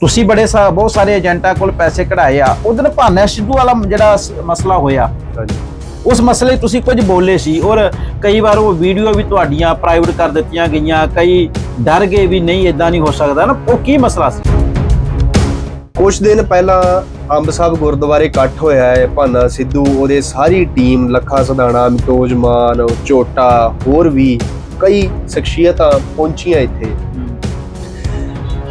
ਤੁਸੀਂ ਬੜੇ ਸਾ ਬਹੁਤ ਸਾਰੇ ਏਜੰਟਾਂ ਕੋਲ ਪੈਸੇ ਕਢਾਏ ਆ। ਉਧਰ ਭਾਨਾ ਸਿੱਧੂ ਵਾਲਾ ਜਿਹੜਾ ਸ- ਮਸਲਾ ਹੋਇਆ। ਉਸ ਮਸਲੇ 'ਚ ਤੁਸੀਂ ਕੁਝ ਬੋਲੇ ਸੀ ਔਰ ਕਈ ਵਾਰ ਉਹ ਵੀਡੀਓ ਵੀ ਤੁਹਾਡੀਆਂ ਪ੍ਰਾਈਵੇਟ ਕਰ ਦਿੱਤੀਆਂ ਗਈਆਂ। ਕਈ ਡਰ ਗਏ ਵੀ ਨਹੀਂ ਇਦਾਂ ਨਹੀਂ ਹੋ ਸਕਦਾ ਨਾ। ਉਹ ਕੀ ਮਸਲਾ ਸੀ? ਕੁਝ ਦਿਨ ਪਹਿਲਾਂ ਅੰਬ ਸਾਹਿਬ ਗੁਰਦੁਆਰੇ ਇਕੱਠ ਹੋਇਆ ਹੈ ਭਾਨਾ ਸਿੱਧੂ। ਉਹਦੇ ਸਾਰੀ ਟੀਮ ਲੱਖਾ ਸਦਾਣਾ ਮਿਤੋਜ ਮਾਨ ਝੋਟਾ ਹੋਰ ਵੀ ਕਈ ਸ਼ਖਸੀਅਤਾਂ ਪਹੁੰਚੀਆਂ ਇੱਥੇ।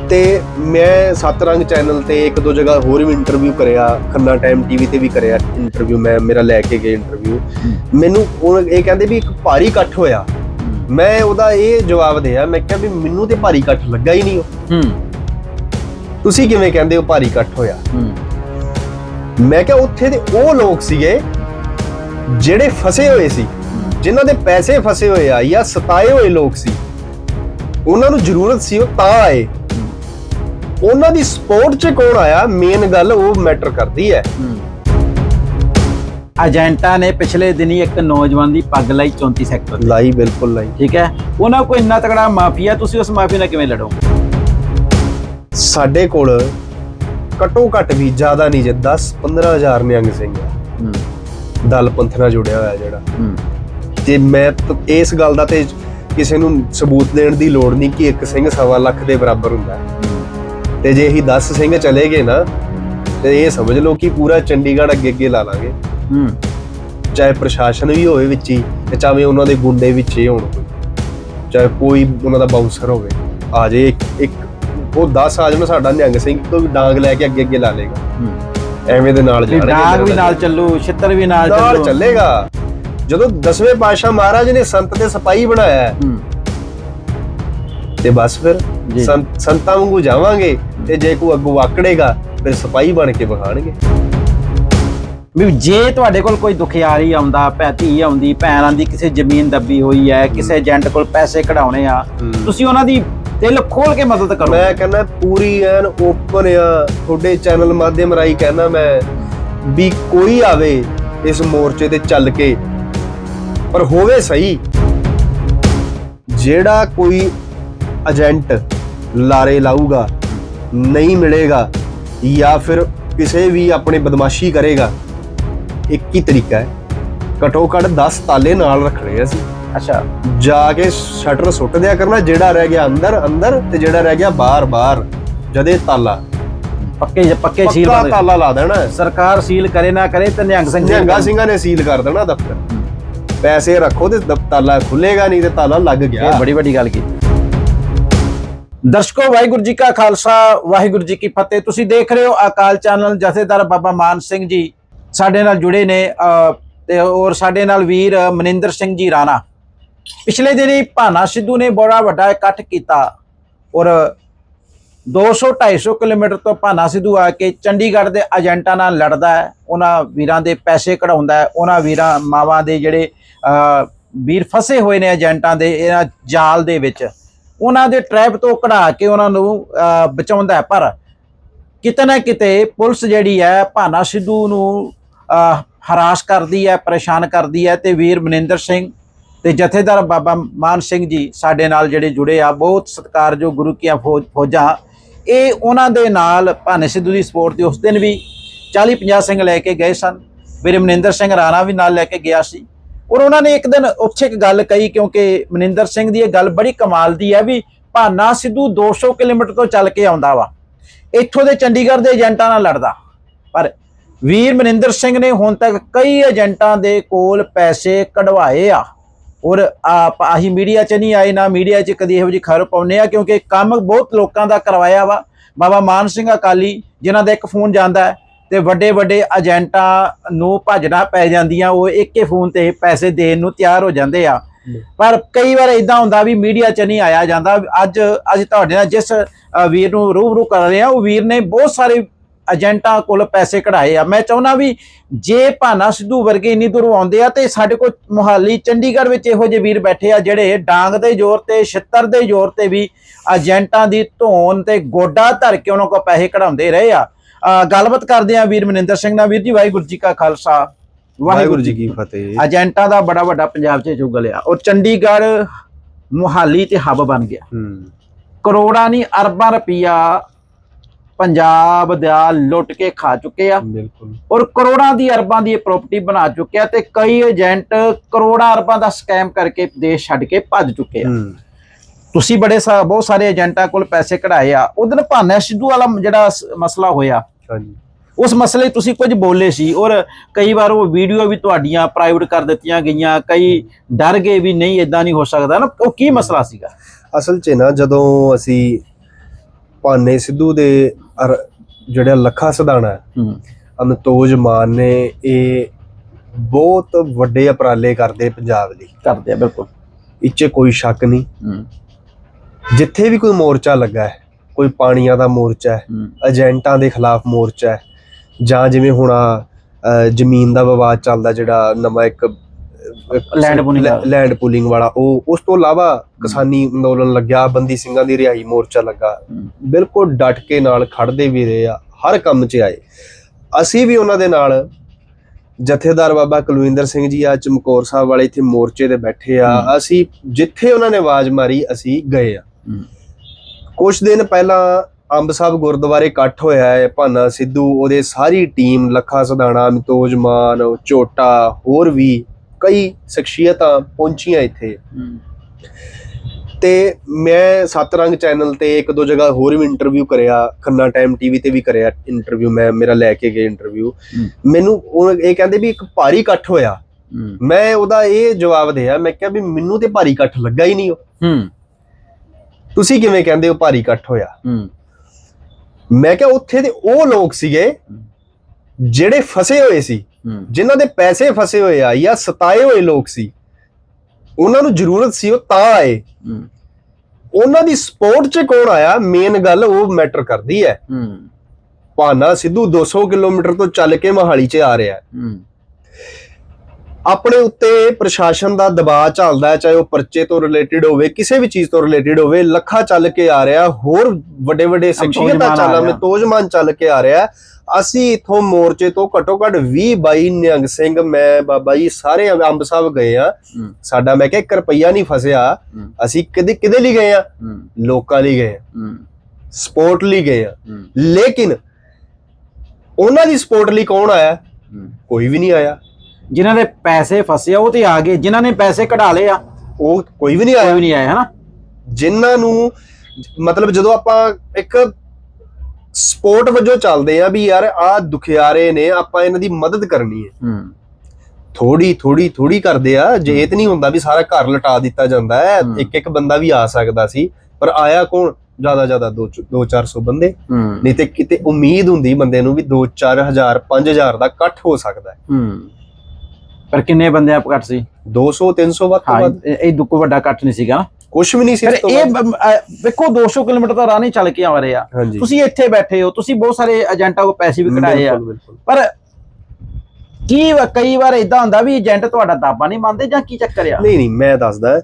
ਤੇ ਮੈਂ ਸਤਰੰਗ ਚੈਨਲ ਤੇ ਇੱਕ ਦੋ ਜਗ੍ਹਾ ਹੋਰ ਵੀ ਇੰਟਰਵਿਊ ਕਰਿਆ ਖੰਨਾ ਟਾਈਮ ਟੀਵੀ ਤੇ ਵੀ ਕਰਿਆ ਇੰਟਰਵਿਊ ਮੈਂ ਮੇਰਾ ਲੈ ਕੇ ਗਏ ਇੰਟਰਵਿਊ ਮੈਨੂੰ ਉਹ ਇਹ ਕਹਿੰਦੇ ਵੀ ਇੱਕ ਭਾਰੀ ਇਕੱਠ ਹੋਇਆ। ਮੈਂ ਉਹਦਾ ਇਹ ਜਵਾਬ ਦਿਆ ਮੈਂ ਕਿਹਾ ਵੀ ਮੈਨੂੰ ਤੇ ਭਾਰੀ ਇਕੱਠ ਲੱਗਾ ਹੀ ਨਹੀਂ ਉਹ। ਹੂੰ। ਤੁਸੀਂ ਕਿਵੇਂ ਕਹਿੰਦੇ ਹੋ ਭਾਰੀ ਇਕੱਠ ਹੋਇਆ? ਹੂੰ। ਮੈਂ ਕਿਹਾ ਉੱਥੇ ਦੇ ਉਹ ਲੋਕ ਸੀਗੇ ਜਿਹੜੇ ਫਸੇ ਹੋਏ ਸੀ ਜਿਨ੍ਹਾਂ ਦੇ ਪੈਸੇ ਫਸੇ ਹੋਏ ਆ ਜਾਂ ਸਤਾਏ ਹੋਏ ਲੋਕ ਸੀ ਉਹਨਾਂ ਨੂੰ ਜ਼ਰੂਰਤ ਸੀ ਉਹ ਤਾਂ ਆਏ। ਉਹਨਾਂ ਦੀ ਸਪੋਰਟ 'ਚ ਕੌਣ ਆਇਆ? ਮੇਨ ਗੱਲ ਉਹ ਮੈਟਰ ਕਰਦੀ ਹੈ। ਏਜੰਟਾਂ ਨੇ ਪਿਛਲੇ ਦਿਨੀ ਇੱਕ ਨੌਜਵਾਨ ਦੀ ਪੱਗ ਲਾਈ 34 ਸੈਕਟਰ ਲਾਈ ਬਿਲਕੁਲ ਲਾਈ। ਠੀਕ ਹੈ? ਉਹਨਾਂ ਕੋਈ ਇੰਨਾ ਤਕੜਾ ਮਾਫੀਆ ਤੁਸੀਂ ਉਸ ਮਾਫੀਆ ਨਾਲ ਕਿਵੇਂ ਲੜੋਗੇ? ਸਾਡੇ ਕੋਲ ਘੱਟੋ ਘੱਟ ਵੀ ਜ਼ਿਆਦਾ ਨਹੀਂ ਜੇ 10 15000 ਨਿਹੰਗ ਸਿੰਘ ਹੂੰ। ਦਲ ਪੰਥ ਨਾਲ ਜੁੜਿਆ ਹੋਇਆ ਜਿਹੜਾ। ਹੂੰ। ਤੇ ਮੈਂ ਤ- ਇਸ ਗੱਲ ਦਾ ਤੇ ਕਿਸੇ ਨੂੰ ਸਬੂਤ ਦੇਣ ਦੀ ਲੋੜ ਨਹੀਂ ਕਿ ਇੱਕ ਸਿੰਘ ਸਵਾ ਲੱਖ ਦੇ ਬਰਾਬਰ ਹੁੰਦਾ। ਹੈ। ਤੇ ਜੇ ਅਸੀਂ 10 ਸਿੰਘ ਚਲੇ ਗਏ ਨਾ ਤੇ ਇਹ ਸਮਝ ਲਓ ਕਿ ਪੂਰਾ ਚੰਡੀਗੜ੍ਹ ਅੱਗੇ ਅੱਗੇ ਲਾ ਲਾਂਗੇ। ਹੂੰ। ਚਾਹੇ ਪ੍ਰਸ਼ਾਸਨ ਵੀ ਹੋਵੇ ਵਿੱਚ ਹੀ ਤੇ ਚਾਹੇ ਉਹਨਾਂ ਦੇ ਗੁੰਡੇ ਵਿੱਚ ਹੀ ਹੋਣ ਕੋਈ। ਚਾਹੇ ਕੋਈ ਉਹਨਾਂ ਦਾ ਬਾਉਂਸਰ ਹੋਵੇ। ਆ ਜੇ ਇੱਕ ਇੱਕ ਉਹ 10 ਆ ਜਾਣ ਸਾਡਾ ਨਿਹੰਗ ਸਿੰਘ ਕੋਈ ਡਾਂਗ ਲੈ ਕੇ ਅੱਗੇ ਅੱਗੇ ਲਾ ਲੇਗਾ ਹੂੰ। ਐਵੇਂ ਦੇ ਨਾਲ ਵੀ ਜਾਣਗੇ ਡਾਂਗ ਵੀ ਨਾਲ। ਚੱਲੂ ਛਿੱਤਰ ਵੀ ਨਾਲ ਨਾਲ ਚੱਲੂ। ਚੱਲੇਗਾ। ਜਦੋਂ ਦਸਵੇਂ ਪਾਤਸ਼ਾਹ ਮਹਾਰਾਜ ਨੇ ਸੰਤ ਤੇ ਸਿਪਾਹੀ ਬਣਾਇਆ ਤੇ ਬਸ ਫਿਰ ਜੀ। ਸੰਤ- ਸੰਤਾਂ ਵਾਂਗੂ ਜਾਵਾਂਗੇ ਤੇ ਜੇ ਕੋਈ ਅੱਗੋਂ ਆਕੜੇਗਾ ਫਿਰ ਸਿਪਾਹੀ ਬਣ ਕੇ ਵਿਖਾਣਗੇ ਵੀ ਜੇ ਤੁਹਾਡੇ ਕੋਲ ਕੋਈ ਦੁਖਿਆਰੀ ਆਉਂਦਾ ਭੈ ਧੀ ਆਉਂਦੀ ਭੈਣ ਆਂਦੀ ਕਿਸੇ ਜ਼ਮੀਨ ਦੱਬੀ ਹੋਈ ਹੈ ਕਿਸੇ ਏਜੰਟ ਕੋਲ ਪੈਸੇ ਕਢਾਉਣੇ ਆ। ਤੁਸੀਂ ਉਹਨਾਂ ਦੀ ਦਿਲ ਖੋਲ ਕੇ ਮਦਦ ਕਰੋ ਮੈਂ ਕਹਿੰਦਾ ਪੂਰੀ ਐਨ ਓਪਨ ਆ ਤੁਹਾਡੇ ਚੈਨਲ ਮਾਧਿਅਮ ਰਾਹੀਂ ਕਹਿੰਦਾ ਮੈਂ ਵੀ ਕੋਈ ਆਵੇ ਇਸ ਮੋਰਚੇ ਤੇ ਚੱਲ ਕੇ ਪਰ ਹੋਵੇ ਸਹੀ ਜਿਹੜਾ ਕੋਈ ਏਜੰਟ ਲਾਰੇ ਲਾਊਗਾ ਨਹੀਂ ਮਿਲੇਗਾ ਜਾਂ ਫਿਰ ਕਿਸੇ ਵੀ ਆਪਣੇ ਬਦਮਾਸ਼ੀ ਕਰੇਗਾ। ਇੱਕ ਹੀ ਤਰੀਕਾ ਹੈ। ਘਟੋ ਘੱਟ 10 ਤਾਲੇ ਨਾਲ ਰੱਖਣੇ ਅਸੀਂ। ਅੱਛਾ। ਜਾ ਕੇ ਸ਼ਟਰ ਸੁੱਟ ਦਿਆ ਕਰਨਾ ਜਿਹੜਾ ਰਹਿ ਗਿਆ ਅੰਦਰ ਅੰਦਰ ਤੇ ਜਿਹੜਾ ਰਹਿ ਗਿਆ ਬਾਹਰ ਬਾਹਰ। ਜਦੇ ਤਾਲਾ। ਪੱਕੇ ਪੱਕੇ ਸੀਲ ਪੱਕਾ ਤਾਲਾ ਲਾ ਦੇਣਾ। ਸਰਕਾਰ ਸੀਲ ਕਰੇ ਨਾ ਕਰੇ ਤੇ ਨਿਹੰਗ ਸਿੰਘ ਨਿਹੰਗਾ ਸਿੰਘਾਂ ਨੇ ਸੀਲ ਕਰ ਦੇਣਾ ਦਫ਼ਤਰ। ਪੈਸੇ ਰੱਖੋ ਤੇ ਤਾਲਾ ਖੁੱਲੇਗਾ ਨਹੀਂ ਤੇ ਤਾਲਾ ਲੱਗ ਗਿਆ। ਇਹ ਬੜੀ ਵੱਡੀ ਗੱਲ ਕੀਤੀ। ਦਰਸ਼ਕੋ ਵਾਹਿਗੁਰੂ ਜੀ ਕਾ ਖਾਲਸਾ ਵਾਹਿਗੁਰੂ ਜੀ ਕੀ ਫਤਿਹ। ਤੁਸੀਂ ਦੇਖ ਰਹੇ ਹੋ ਅਕਾਲ ਚੈਨਲ ਜਥੇਦਾਰ ਬਾਬਾ ਮਾਨ ਸਿੰਘ ਜੀ। ਸਾਡੇ ਨਾਲ ਜੁੜੇ ਨੇ ਅਹ, ਤੇ ਔਰ ਸਾਡੇ ਨਾਲ ਵੀਰ ਮਨਿੰਦਰ ਸਿੰਘ ਜੀ ਰਾਣਾ। ਪਿਛਲੇ ਦਿਨੀ ਭਾਨਾ ਸਿੱਧੂ ਨੇ ਬੜਾ ਵੱਡਾ ਇਕੱਠ ਕੀਤਾ ਔਰ 200 250 ਕਿਲੋਮੀਟਰ ਤੋਂ ਭਾਨਾ ਸਿੱਧੂ ਆ ਕੇ ਚੰਡੀਗੜ੍ਹ ਦੇ ਏਜੰਟਾਂ ਨਾਲ ਲੜਦਾ ਹੈ। ਉਹਨਾਂ ਵੀਰਾਂ ਦੇ ਪੈਸੇ ਕਢਾਉਂਦਾ ਹੈ। ਉਹਨਾਂ ਵੀਰਾਂ ਮਾਵਾਂ ਦੇ ਜਿਹੜੇ ਵੀਰ ਫਸੇ ਹੋਏ ਨੇ ਏਜੰਟਾਂ ਦੇ ਇਹਨਾਂ ਜਾਲ ਦੇ ਵਿੱਚ। ਉਹਨਾਂ ਦੇ ਟ੍ਰੈਪ ਤੋਂ ਕਢਾ ਕੇ ਉਹਨਾਂ ਨੂੰ ਬਚਾਉਂਦਾ ਪਰ ਕਿਤੇ ਨਾ ਕਿਤੇ ਪੁਲਿਸ ਜਿਹੜੀ ਹੈ, ਭਾਨਾ ਸਿੱਧੂ ਨੂੰ ਹਰਾਸ ਕਰਦੀ ਹੈ, ਪਰੇਸ਼ਾਨ ਕਰਦੀ ਹੈ ਤੇ ਵੀਰ ਮਨਿੰਦਰ ਸਿੰਘ ਤੇ ਜਥੇਦਾਰ ਬਾਬਾ ਮਾਨ ਸਿੰਘ ਜੀ ਸਾਡੇ ਨਾਲ ਜਿਹੜੇ ਜੁੜੇ ਆ, ਬਹੁਤ ਸਤਿਕਾਰਯੋਗ ਗੁਰੂ ਕੀਆਂ ਫੌਜ, ਫੌਜਾਂ। ਇਹ ਉਹਨਾਂ ਦੇ ਨਾਲ ਭਾਨੇ ਸਿੱਧੂ ਦੀ ਸਪੋਰਟ ਤੇ ਉਸ ਦਿਨ ਵੀ 40 50 ਸਿੰਘ ਲੈ ਕੇ ਗਏ ਸਨ। ਵੀਰ ਮਨਿੰਦਰ ਸਿੰਘ ਰਾਣਾ ਵੀ ਨਾਲ ਲੈ ਕੇ ਗਿਆ ਸੀ। ਔਰ ਉਹਨਾਂ ਨੇ ਇੱਕ ਦਿਨ ਉੱਥੇ ਇੱਕ ਗੱਲ ਕਹੀ, ਕਿਉਂਕਿ ਮਨਿੰਦਰ ਸਿੰਘ ਦੀ ਇਹ ਗੱਲ ਬੜੀ ਕਮਾਲ ਦੀ ਹੈ ਵੀ ਭਾਨਾ ਸਿੱਧੂ 200 ਕਿਲੋਮੀਟਰ ਤੋਂ ਚੱਲ ਕੇ ਆਉਂਦਾ ਵਾ। ਇੱਥੋਂ ਦੇ ਚੰਡੀਗੜ੍ਹ ਦੇ ਏਜੰਟਾਂ ਨਾਲ ਲੜਦਾ। ਪਰ ਵੀਰ ਮਨਿੰਦਰ ਸਿੰਘ ਨੇ ਹੁਣ ਤੱਕ ਕਈ ਏਜੰਟਾਂ ਦੇ ਕੋਲ ਪੈਸੇ ਕਢਵਾਏ ਆ। ਔਰ ਆਪ ਆਹੀ ਮੀਡੀਆ 'ਚ ਨਹੀਂ ਆਏ, ਨਾ ਮੀਡੀਆ 'ਚ ਕਦੀ ਇਹੋ ਜਿਹੀ ਖਬਰ ਪਾਉਂਦੇ ਆ, ਕਿਉਂਕਿ ਕੰਮ ਬਹੁਤ ਲੋਕਾਂ ਦਾ ਕਰਵਾਇਆ ਵਾ। ਬਾਬਾ ਮਾਨ ਸਿੰਘ ਅਕਾਲੀ, ਜਿਨ੍ਹਾਂ ਦਾ ਇੱਕ ਫੋਨ ਜਾਂਦਾ ਹੈ ਤੇ ਵੱਡੇ ਵੱਡੇ ਏਜੰਟਾਂ ਨੂੰ ਭੱਜਣਾ ਪੈ ਜਾਂਦੀਆਂ ਉਹ ਇੱਕ ਫੋਨ ਤੇ ਪੈਸੇ ਦੇਣ ਨੂੰ ਤਿਆਰ ਹੋ ਜਾਂਦੇ ਆ। ਪਰ ਕਈ ਵਾਰ ਇਦਾਂ ਹੁੰਦਾ ਵੀ ਮੀਡੀਆ 'ਚ ਨਹੀਂ ਆਇਆ ਜਾਂਦਾ। ਅੱਜ ਅਸੀਂ ਤੁਹਾਡੇ ਨਾਲ ਜਿਸ ਵੀਰ ਨੂੰ ਰੂਬਰੂ ਕਰ ਰਹੇ ਆ ਉਹ ਵੀਰ ਨੇ ਬਹੁਤ ਸਾਰੇ ਏਜੰਟਾਂ ਕੋਲ ਪੈਸੇ ਕਢਾਏ ਆ। ਮੈਂ ਚਾਹੁੰਦਾ ਵੀ ਜੇ ਭਾਨਾ ਸਿੱਧੂ ਵਰਗੇ ਇੰਨੀ ਦੂਰੋਂ ਆਉਂਦੇ ਆ ਤੇ ਸਾਡੇ ਕੋਲ ਮੁਹਾਲੀ ਚੰਡੀਗੜ੍ਹ ਵਿੱਚ ਇਹੋ ਜਿਹੇ ਵੀਰ ਬੈਠੇ ਆ ਜਿਹੜੇ ਡਾਂਗ ਦੇ ਜ਼ੋਰ ਤੇ ਛਿੱਤਰ ਦੇ ਜ਼ੋਰ ਤੇ ਵੀ ਏਜੰਟਾਂ ਦੀ ਧੌਣ ਤੇ ਗੋਡਾ ਧਰ ਕੇ ਉਹਨਾਂ ਕੋਲ ਪੈਸੇ ਕਢਾਉਂਦੇ ਰਹੇ ਆ। ਗੱਲਬਾਤ ਕਰਦੇ ਆ ਵੀਰ ਮਨਿੰਦਰ ਸਿੰਘ ਨਾਲ। ਵੀਰ ਜੀ ਵਾਹਿਗੁਰੂ ਜੀ ਕਾ ਖਾਲਸਾ। ਵਾਹਿਗੁਰੂ ਜੀ ਕੀ ਫਤਿਹ। ਏਜੰਟਾਂ ਦਾ ਬੜਾ ਵੱਡਾ ਪੰਜਾਬ 'ਚ ਚੁੱਗ ਲਿਆ। ਔਰ ਚੰਡੀਗੜ੍ਹ ਮੁਹਾਲੀ ਤੇ ਹੱਬ ਬਣ ਗਿਆ। ਹੂੰ। ਕਰੋੜਾਂ ਨਹੀਂ ਅਰਬਾਂ ਰੁਪਈਆ ਪੰਜਾਬ ਦਾ ਲੁੱਟ ਕੇ ਖਾ ਚੁੱਕੇ ਆ। ਬਿਲਕੁਲ। ਔਰ ਕਰੋੜਾਂ ਦੀ ਅਰਬਾਂ ਦੀ ਇਹ ਪ੍ਰਾਪਰਟੀ ਬਣਾ ਚੁੱਕਿਆ ਤੇ ਕਈ ਏਜੰਟ ਕਰੋੜਾਂ ਅਰਬਾਂ ਦਾ ਸਕੈਮ ਕਰਕੇ ਦੇਸ਼ ਛੱਡ ਕੇ ਭੱਜ ਚੁੱਕੇ ਆ। ਤੁਸੀਂ ਬੜੇ ਸਾ ਬਹੁਤ ਸਾਰੇ ਏਜੰਟਾਂ ਕੋਲ ਪੈਸੇ ਕਢਾਏ ਆ ਉਧਰ ਭਾਨਾ ਸਿੱਧੂ ਵਾਲਾ ਜਿਹੜਾ ਮਸਲਾ ਹੋਇਆ। ਹਾਂਜੀ। ਉਸ ਮਸਲੇ ਤੁਸੀਂ ਕੁਝ ਬੋਲੇ ਸੀ ਔਰ ਕਈ ਵਾਰ ਉਹ ਵੀਡੀਓ ਵੀ ਤੁਹਾਡੀਆਂ ਪ੍ਰਾਈਵੇਟ ਕਰ ਦਿੱਤੀਆਂ ਗਈਆਂ ਕਈ ਡਰ ਗਏ ਵੀ ਨਹੀਂ ਇਦਾਂ ਨਹੀਂ ਹੋ ਸਕਦਾ ਨਾ ਉਹ ਕੀ ਮਸਲਾ ਸੀਗਾ? ਅਸਲ 'ਚ ਨਾ ਜਦੋਂ ਅਸੀਂ ਭਾਨੇ ਸਿੱਧੂ ਦੇ ਜਿਹੜਾ ਲੱਖਾ ਸਦਾਣਾ ਅਮਤੋਜ ਮਾਨ ਨੇ ਇਹ ਬਹੁਤ ਵੱਡੇ ਉਪਰਾਲੇ ਕਰਦੇ ਪੰਜਾਬ ਲਈ। ਕਰਦੇ ਆ ਬਿਲਕੁਲ। ਇੱਥੇ ਕੋਈ ਸ਼ੱਕ ਨਹੀਂ। ਜਿੱਥੇ ਵੀ ਕੋਈ ਮੋਰਚਾ ਲੱਗਾ ਹੈ ਕੋਈ ਪਾਣੀਆਂ ਦਾ ਮੋਰਚਾ ਹੈ ਏਜੰਟਾਂ ਦੇ ਖਿਲਾਫ ਮੋਰਚਾ ਹੈ ਜਾਂ ਜਿਵੇਂ ਹੁਣ ਅਹ, ਜ਼ਮੀਨ ਦਾ ਵਿਵਾਦ ਚੱਲਦਾ ਜਿਹੜਾ ਨਵਾਂ ਇੱਕ pooling ਦਾ। ਲੈਂਡ ਪੂਲਿੰਗ ਵਾਲਾ ਉਹ ਉਸ ਤੋਂ ਇਲਾਵਾ ਕਿਸਾਨੀ ਅੰਦੋਲਨ ਲੱਗਿਆ ਬੰਦੀ ਸਿੰਘਾਂ ਦੀ ਰਿਹਾਈ ਮੋਰਚਾ ਲੱਗਾ। ਬਿਲਕੁਲ ਡਟ ਕੇ ਨਾਲ ਖੜਦੇ ਵੀ ਰਹੇ ਆ ਹਰ ਕੰਮ 'ਚ ਆਏ ਅਸੀਂ ਵੀ ਉਹਨਾਂ ਦੇ ਨਾਲ ਜਥੇਦਾਰ ਬਾਬਾ ਕੁਲਵਿੰਦਰ ਸਿੰਘ ਜੀ ਆ ਚਮਕੌਰ ਸਾਹਿਬ ਵਾਲੇ ਇੱਥੇ ਮੋਰਚੇ ਤੇ ਬੈਠੇ ਆ। ਅਸੀਂ ਜਿੱਥੇ ਉਹਨਾਂ ਨੇ ਆਵਾਜ਼ ਮਾਰੀ ਅਸੀਂ ਗਏ ਆ। ਕੁਝ ਦਿਨ ਪਹਿਲਾਂ ਅੰਬ ਸਾਹਿਬ ਗੁਰਦੁਆਰੇ ਇਕੱਠ ਹੋਇਆ ਹੈ ਭਾਨਾ ਸਿੱਧੂ ਉਹਦੇ ਸਾਰੀ ਟੀਮ ਲੱਖਾ ਸਦਾਣਾ ਮਿਤੋਜ ਮਾਨ ਝੋਟਾ ਹੋਰ ਵੀ ਕਈ ਸ਼ਖਸੀਅਤਾਂ ਪਹੁੰਚੀਆਂ ਇੱਥੇ। ਤੇ ਮੈਂ ਸਤਰੰਗ ਚੈਨਲ ਤੇ ਇੱਕ ਦੋ ਜਗ੍ਹਾ ਹੋਰ ਵੀ ਇੰਟਰਵਿਊ ਕਰਿਆ ਖੰਨਾ ਟਾਈਮ ਟੀਵੀ ਤੇ ਵੀ ਕਰਿਆ ਇੰਟਰਵਿਊ ਮੈਂ ਮੇਰਾ ਲੈ ਕੇ ਗਏ ਇੰਟਰਵਿਊ। ਮੈਨੂੰ ਉਹ ਇਹ ਕਹਿੰਦੇ ਵੀ ਇੱਕ ਭਾਰੀ ਇਕੱਠ ਹੋਇਆ। ਮੈਂ ਉਹਦਾ ਇਹ ਜਵਾਬ ਦਿਆ ਮੈਂ ਕਿਹਾ ਵੀ ਮੈਨੂੰ ਤੇ ਭਾਰੀ ਇਕੱਠ ਲੱਗਾ ਹੀ ਨਹੀਂ ਉਹ। ਤੁਸੀਂ ਕਿਵੇਂ ਕਹਿੰਦੇ ਹੋ ਭਾਰੀ ਇਕੱਠ ਹੋਇਆ? ਮੈਂ ਕਿਹਾ ਉੱਥੇ ਦੇ ਉਹ ਲੋਕ ਸੀਗੇ ਜਿਹੜੇ ਫਸੇ ਹੋਏ ਸੀ ਜਿਨ੍ਹਾਂ ਦੇ ਪੈਸੇ ਫਸੇ ਹੋਏ ਆ ਜਾਂ ਸਤਾਏ ਹੋਏ ਲੋਕ ਸੀ ਉਹਨਾਂ ਨੂੰ ਜ਼ਰੂਰਤ ਸੀ ਉਹ ਤਾਂ ਆਏ। ਉਹਨਾਂ ਦੀ ਸਪੋਰਟ 'ਚ ਕੌਣ ਆਇਆ? ਮੇਨ ਗੱਲ ਉਹ ਮੈਟਰ ਕਰਦੀ ਹੈ। ਹੂੰ। ਭਾਨਾ ਸਿੱਧੂ 200 ਕਿਲੋਮੀਟਰ ਤੋਂ ਚੱਲ ਕੇ ਮਹਾਲੀ 'ਚ ਆ ਰਿਹਾ। ਹੂੰ। ਆਪਣੇ ਉੱਤੇ ਪ੍ਰਸ਼ਾਸਨ ਦਾ ਦਬਾਅ ਚੱਲਦਾ ਹੈ ਚਾਹੇ ਉਹ ਪਰਚੇ ਤੋਂ ਰਿਲੇਟਡ ਹੋਵੇ ਕਿਸੇ ਵੀ ਚੀਜ਼ ਤੋਂ ਰਿਲੇਟਡ ਹੋਵੇ ਲੱਖਾ ਚੱਲ ਕੇ ਆ ਰਿਹਾ ਹੋਰ ਵੱਡੇ ਵੱਡੇ ਸ਼ਖਸੀਅਤਾਂ ਚੱਲ ਰਿਹਾ। ਮਿਤੋਜਮਾਨ ਚੱਲ ਕੇ ਆ ਰਿਹਾ। ਅਸੀਂ ਇਥੋਂ ਮੋਰਚੇ ਤੋਂ ਘੱਟੋ ਘੱਟ 20 22 ਨਿਹੰਗ ਸਿੰਘ ਮੈਂ ਬਾਬਾ ਜੀ ਸਾਰੇ ਅੰਬ ਸਾਹਿਬ ਗਏ ਆ। ਸਾਡਾ ਮੈਂ ਕਿਹਾ 1 ਰੁਪਈਆ ਨਹੀਂ ਫਸਿਆ। ਅਸੀਂ ਕਿਤੇ ਕਿਤੇ ਲਈ ਗਏ ਆ? ਲੋਕਾਂ ਲਈ ਗਏ ਆ। ਸਪੋਰਟ ਲਈ ਗਏ ਆ। ਲੇਕਿਨ ਉਹਨਾਂ ਦੀ ਸਪੋਰਟ ਲਈ ਕੌਣ ਆਇਆ? ਕੋਈ ਵੀ ਨਹੀਂ ਆਇਆ। ਜਿਨ੍ਹਾਂ ਦੇ ਪੈਸੇ ਫਸੇ ਆ ਉਹ ਤੇ ਆ ਗਏ। ਜਿਨ੍ਹਾਂ ਨੇ ਪੈਸੇ ਕਢਾ ਲਏ ਆ ਉਹ ਕੋਈ ਵੀ ਨਹੀਂ ਕੋਈ ਆਇਆ ਵੀ ਨਹੀਂ ਆਇਆ ਹਨਾ? ਜਿਨ੍ਹਾਂ ਨੂੰ ਮਤਲਬ ਜਦੋਂ ਆਪਾਂ ਇੱਕ ਸਪੋਰਟ ਵਜੋਂ ਚੱਲਦੇ ਆ ਵੀ ਯਾਰ ਆ ਦੁਖਿਆਰੇ ਨੇ ਆਪਾਂ ਇਹਨਾਂ ਦੀ ਮਦਦ ਕਰਨੀ ਹੈ। ਹੂੰ। ਥੋੜੀ ਥੋੜੀ ਥੋੜੀ ਕਰਦੇ ਆ ਜੇ ਇਹ ਤੇ ਨਹੀਂ ਹੁੰਦਾ ਵੀ ਸਾਰਾ ਘਰ ਲਟਾ ਦਿੱਤਾ ਜਾਂਦਾ ਹੈ। ਇੱਕ ਇੱਕ ਬੰਦਾ ਵੀ ਆ ਸਕਦਾ ਸੀ ਪਰ ਆਇਆ ਕੌਣ? ਜ਼ਿਆਦਾ ਜ਼ਿਆਦਾ 2 2 400 ਬੰਦੇ। ਹੂੰ। ਨਹੀਂ ਤੇ ਕਿਤੇ ਉਮੀਦ ਹੁੰਦੀ ਬੰਦੇ ਨੂੰ ਵੀ 2 4000 5000 ਦਾ ਇਕੱਠ ਹੋ ਸਕਦਾ ਹੈ। ਹੂੰ। ਪਰ ਕਿੰਨੇ ਬੰਦੇ ਆ ਘੱਟ ਸੀ? 200 300 ਵੱਧ ਤੋਂ ਹਾਂ ਵੱਧ? ਇਹ ਦੁੱਕੋ ਵੱਡਾ ਕੱਟ ਨਹੀਂ ਸੀਗਾ ਕੁਝ ਵੀ ਨਹੀਂ ਸੀ ਫਿਰ ਇਸ ਤੋਂ ਇਹ ਵੱਧ। ਬ- ਅਹ ਵੇਖੋ 200 ਕਿਲੋਮੀਟਰ ਦਾ ਰਾਹ ਨਹੀਂ ਚੱਲ ਕੇ ਆ ਰਹੇ ਆ। ਹਾਂਜੀ। ਤੁਸੀਂ ਇੱਥੇ ਬੈਠੇ ਹੋ ਤੁਸੀਂ ਬਹੁਤ ਸਾਰੇ ਏਜੰਟਾਂ ਕੋ ਪੈਸੇ ਵੀ ਕਢਾਏ ਆ। ਬਿਲਕੁਲ, ਬਿਲਕੁਲ। ਪਰ ਕੀ ਵਾ- ਕਈ ਵਾਰ ਇਦਾਂ ਹੁੰਦਾ ਵੀ ਏਜੰਟ ਤੁਹਾਡਾ ਦਾਬਾ ਨਹੀਂ ਮੰਨਦੇ ਜਾਂ ਕੀ ਚੱਕਰ ਆ? ਨਹੀਂ ਨਹੀਂ ਮੈਂ ਦੱਸਦਾ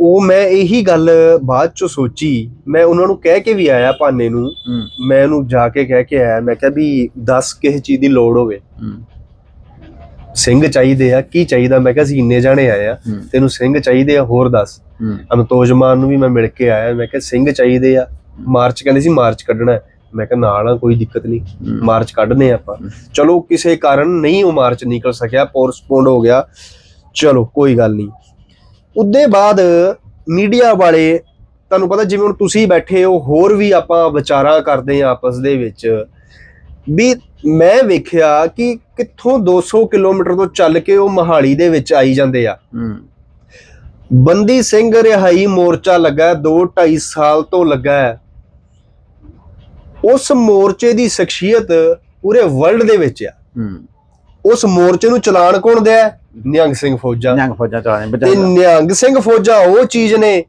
ਉਹ ਮੈਂ ਇਹੀ ਗੱਲ ਬਾਅਦ ਚ ਸੋਚੀ। ਮੈਂ ਉਹਨਾਂ ਨੂੰ ਕਹਿ ਕੇ ਵੀ ਆਇਆ ਭਾਨੇ ਨੂੰ। ਹੂੰ। ਮੈਂ ਉਹਨੂੰ ਜਾ ਕੇ ਕਹਿ ਕੇ ਆਇਆ ਮੈਂ ਕਿਹਾ ਵੀ 10 ਕਿਸੇ ਚੀਜ਼ ਦੀ ਲੋੜ ਹੋਵੇ। ਹੂੰ। ਸਿੰਘ ਚਾਹੀਦੇ ਆ ਕੀ ਚਾਹੀਦਾ? ਮੈਂ ਕਿਹਾ ਅਸੀਂ ਇੰਨੇ ਜਾਣੇ ਆਏ ਆ ਤੈਨੂੰ ਸਿੰਘ ਚਾਹੀਦੇ ਆ ਹੋਰ ਦੱਸ। ਹੂੰ। ਅਮਤੋਜਮਾਨ ਨੂੰ ਵੀ ਮੈਂ ਮਿਲ ਕੇ ਆਇਆ ਮੈਂ ਕਿਹਾ ਸਿੰਘ ਚਾਹੀਦੇ ਆ। ਮਾਰਚ ਕਹਿੰਦੇ ਸੀ ਮਾਰਚ ਕੱਢਣਾ। ਮੈਂ ਕਿਹਾ ਨਾਲ ਆ ਕੋਈ ਦਿੱਕਤ ਨਹੀਂ। ਮਾਰਚ ਕੱਢਨੇ ਆਪਾਂ। ਚਲੋ ਕਿਸੇ ਕਾਰਨ ਨਹੀਂ ਉਹ ਮਾਰਚ ਨਿਕਲ ਸਕਿਆ ਪੋਸਟਪੋਨ ਹੋ ਗਿਆ। ਚਲੋ ਕੋਈ ਗੱਲ ਨਹੀਂ। ਉਹਦੇ ਬਾਅਦ ਮੀਡੀਆ ਵਾਲੇ ਤੁਹਾਨੂੰ ਪਤਾ ਜਿਵੇਂ ਹੁਣ ਤੁਸੀਂ ਬੈਠੇ ਹੋ ਹੋਰ ਵੀ ਆਪਾਂ ਵਿਚਾਰਾਂ ਕਰਦੇ ਆ ਆਪਸ ਦੇ ਵਿੱਚ। ਵੀ ਮੈਂ ਵੇਖਿਆ ਕਿ ਕਿੱਥੋਂ 200 ਕਿਲੋਮੀਟਰ ਤੋਂ ਚੱਲ ਕੇ ਉਹ ਮਹਾਲੀ ਦੇ ਵਿੱਚ ਆਈ ਜਾਂਦੇ ਆ। ਬੰਦੀ ਸਿੰਘ ਰਿਹਾਈ ਮੋਰਚਾ ਲੱਗਾ 2 2.5 ਸਾਲ ਤੋਂ ਲੱਗਾ ਹੈ। ਉਸ ਮੋਰਚੇ ਦੀ ਸ਼ਖਸੀਅਤ ਪੂਰੇ ਵਰਲਡ ਦੇ ਵਿੱਚ ਆ। ਉਸ ਮੋਰਚੇ ਨੂੰ ਚਲਾਣ ਕੌਣ ਦਿਆ? ਨਿਹੰਗ ਸਿੰਘ ਫੌਜਾਂ। ਨਿਹੰਗ ਫੌਜਾਂ ਚਲਾਣੇ ਤੇ ਨਿਹੰਗ ਸਿੰਘ ਫੌਜਾਂ ਉਹ ਚੀਜ਼ ਨੇ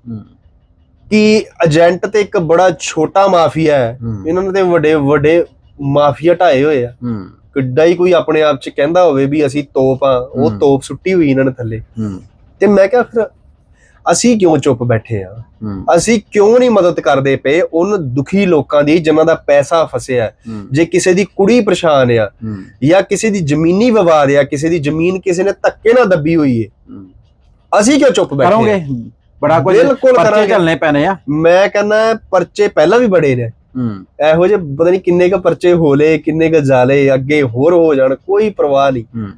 ਕਿ ਏਜੰਟ ਤੇ ਇੱਕ ਬੜਾ ਛੋਟਾ ਮਾਫੀਆ ਹੂੰ। ਇਹਨਾਂ ਨੇ ਤੇ ਵੱਡੇ ਵੱਡੇ ਮਾਫੀਆ ਢਾਏ ਹੋਏ ਆ। ਹੂੰ। ਕਿੱਡਾ ਹੀ ਕੋਈ ਆਪਣੇ ਆਪ ਚ ਕਹਿੰਦਾ ਹੋਵੇ ਵੀ ਅਸੀਂ ਤੋਪ ਆ ਉਹ। ਤੋਪ ਸੁੱਟੀ ਹੋਈ ਇਹਨਾਂ ਨੇ ਥੱਲੇ। ਹੂੰ। ਤੇ ਮੈਂ ਕਿਹਾ ਫਿਰ ਅਸੀਂ ਕਿਉਂ ਚੁੱਪ ਬੈਠੇ ਆ? ਅਸੀਂ ਕਿਉਂ ਨਹੀਂ ਮਦਦ ਕਰਦੇ ਪਏ ਉਹਨਾਂ ਦੁਖੀ ਲੋਕਾਂ ਦੀ ਜਿਨ੍ਹਾਂ ਦਾ ਪੈਸਾ ਫਸਿਆ ਜੇ ਕਿਸੇ ਦੀ ਕੁੜੀ ਪਰੇਸ਼ਾਨ ਆ ਜਾਂ ਕਿਸੇ ਦੀ ਜ਼ਮੀਨੀ ਵਿਵਾਦ ਆ ਕਿਸੇ ਦੀ ਜ਼ਮੀਨ ਕਿਸੇ ਨੇ ਧੱਕੇ ਨਾਲ ਦੱਬੀ ਹੋਈ ਹੂੰ। ਅਸੀਂ ਕਿਉਂ ਚੁੱਪ ਬੈਠੇ ਕਰੋਗੇ? ਬੜਾ ਕੁਝ ਪਰਚੇ। ਚੱਲਣੇ ਪੈਣੇ ਆ। ਮੈਂ ਕਹਿੰਦਾ ਪਰਚੇ ਪਹਿਲਾਂ ਵੀ ਬੜੇ ਨੇ। ਇਹੋ ਜਿਹੇ ਪਤਾ ਨਹੀਂ ਕਿੰਨੇ ਕ ਪਰਚੇ ਹੋਲੇ ਕਿੰਨੇ ਕ ਜਾਲੇ ਅੱਗੇ ਹੋਰ ਹੋ ਜਾਣ ਕੋਈ ਪਰਵਾਹ ਨਹੀਂ ਹੂੰ।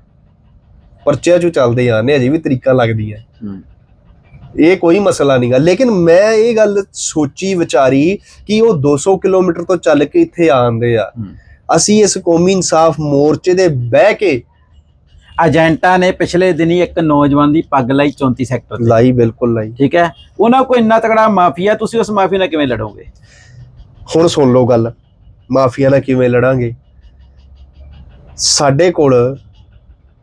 ਪਰਚਿਆਂ ਚੋਂ ਚੱਲਦੇ ਆਨੇ ਅਜੇ ਵੀ ਤਰੀਕਾ ਲੱਗਦੀ ਹੈ। ਹੂੰ ਇਹ ਕੋਈ ਮਸਲਾ ਨਹੀਂਗਾ ਲੇਕਿਨ ਮੈਂ ਇਹ ਗੱਲ ਸੋਚੀ ਵਿਚਾਰੀ ਕਿ ਉਹ 200 ਕਿਲੋਮੀਟਰ ਤੋਂ ਚੱਲ ਕੇ ਇੱਥੇ ਆਉਂਦੇ ਆ। ਹੂੰ। ਅਸੀਂ ਇਸ ਕੌਮੀ ਇਨਸਾਫ ਮੋਰਚੇ ਦੇ ਬਹਿ ਕੇ ਏਜੰਟਾਂ ਨੇ ਪਿਛਲੇ ਦਿਨੀ ਇੱਕ ਨੌਜਵਾਨ ਦੀ ਪੱਗ ਲਾਈ 34 ਸੈਕਟਰ ਤੇ। ਲਾਈ ਬਿਲਕੁਲ ਲਾਈ। ਠੀਕ ਹੈ? ਉਹਨਾਂ ਕੋਲ ਇੰਨਾ ਤਕੜਾ ਮਾਫੀਆ ਤੁਸੀਂ ਉਸ ਮਾਫੀ ਨਾਲ ਕਿਵੇਂ ਲੜੋਗੇ? ਹੁਣ ਸੁਣ ਲਓ ਗੱਲ ਮਾਫੀਆ ਨਾਲ ਕਿਵੇਂ ਲੜਾਂਗੇ? ਸਾਡੇ ਕੋਲ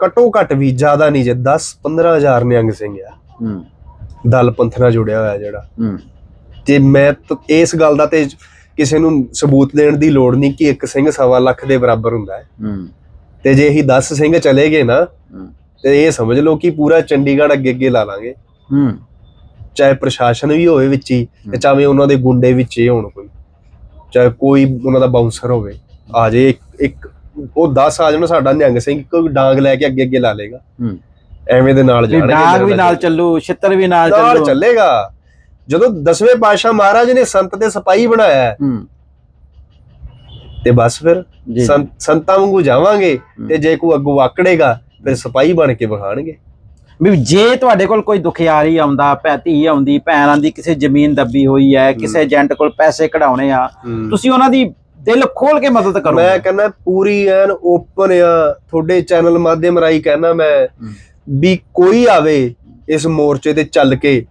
ਘੱਟੋ ਘੱਟ ਵੀ ਜ਼ਿਆਦਾ ਨਹੀਂ ਜੇ 10 15000 ਨਿਹੰਗ ਸਿੰਘ ਆ। ਹੂੰ। ਦਲ ਪੰਥ ਨਾਲ ਜੁੜਿਆ ਹੋਇਆ ਜਿਹੜਾ। ਹੂੰ। ਤੇ ਮੈਂ ਇਸ ਗੱਲ ਦਾ ਤੇ ਕਿਸੇ ਨੂੰ ਸਬੂਤ ਦੇਣ ਦੀ ਲੋੜ ਨਹੀਂ ਕਿ ਇੱਕ ਸਿੰਘ ਸਵਾ ਲੱਖ ਦੇ ਬਰਾਬਰ ਹੁੰਦਾ ਹੈ। ਹੂੰ। ਤੇ ਜੇ ਇਹੀ 10 ਸਿੰਘ ਚਲੇ ਗਏ ਨਾ ਹੂੰ। ਤੇ ਇਹ ਸਮਝ ਲਓ ਕਿ ਪੂਰਾ ਚੰਡੀਗੜ੍ਹ ਅੱਗੇ ਅੱਗੇ ਲਾ ਲਾਂਗੇ। ਹੂੰ। ਚਾਹੇ ਪ੍ਰਸ਼ਾਸਨ ਵੀ ਹੋਵੇ ਵਿੱਚ ਹੀ ਤੇ ਚਾਹੇ ਉਹਨਾਂ ਦੇ ਗੁੰਡੇ ਵਿੱਚ ਹੀ ਹੋਣ ਕੋਈ। ਚਾਹੇ ਕੋਈ ਉਹਨਾਂ ਦਾ ਬਾਉਂਸਰ ਹੋਵੇ ਆ ਜੇ ਇੱਕ ਇੱਕ ਉਹ 10 ਆ ਜਾਣ ਸਾਡਾ ਨਿਹੰਗ ਸਿੰਘ ਕੋਈ ਡਾਂਗ ਲੈ ਕੇ ਅੱਗੇ ਅੱਗੇ ਲਾ ਲੇਗਾ ਹੂੰ। ਐਵੇਂ ਦੇ ਨਾਲ ਜਾਣਗੇ ਡਾਂਗ ਵੀ ਨਾਲ ਚੱਲੂ ਛਿੱਤਰ ਵੀ ਨਾਲ ਨਾਲ ਚੱਲੂ। ਚੱਲੇਗਾ। ਜਦੋਂ ਦਸਵੇਂ ਪਾਤਸ਼ਾਹ ਮਹਾਰਾਜ ਨੇ ਸੰਤ ਤੇ ਸਿਪਾਹੀ ਬਣਾਇਆ ਤੇ ਬਸ ਫਿਰ ਸੰਤ- ਵਾਂਗੂ ਜਾਵਾਂਗੇ। ਤੇ ਜੇ ਕੋਈ ਅੱਗੋਂ ਆਕੜੇਗਾ ਫਿਰ ਸਿਪਾਹੀ ਬਣ ਕੇ ਵਿਖਾਣਗੇ। ਵੀ ਜੇ ਤੁਹਾਡੇ ਕੋਲ ਕੋਈ ਦੁਖਿਆਰੀ ਆਉਂਦਾ ਧੀ ਆਉਂਦੀ ਭੈਣ ਆਉਂਦੀ ਕਿਸੇ ਜ਼ਮੀਨ ਦੱਬੀ ਹੋਈ ਹੈ ਕਿਸੇ ਏਜੰਟ ਕੋਲ ਪੈਸੇ ਕਢਾਉਣੇ ਆ ਤੁਸੀਂ ਉਹਨਾਂ ਦੀ ਦਿਲ ਖੋਲ ਕੇ ਮਦਦ ਕਰੋ ਮੈਂ ਕਹਿੰਦਾ ਪੂਰੀ ਐਨ ਓਪਨ ਆ ਤੁਹਾਡੇ ਚੈਨਲ ਮਾਧਿਅਮ ਰਾਹੀਂ ਕਹਿੰਦਾ ਮੈਂ ਵੀ ਕੋਈ ਆਵੇ ਇਸ ਮੋਰਚੇ ਤੇ ਚੱਲ ਕੇ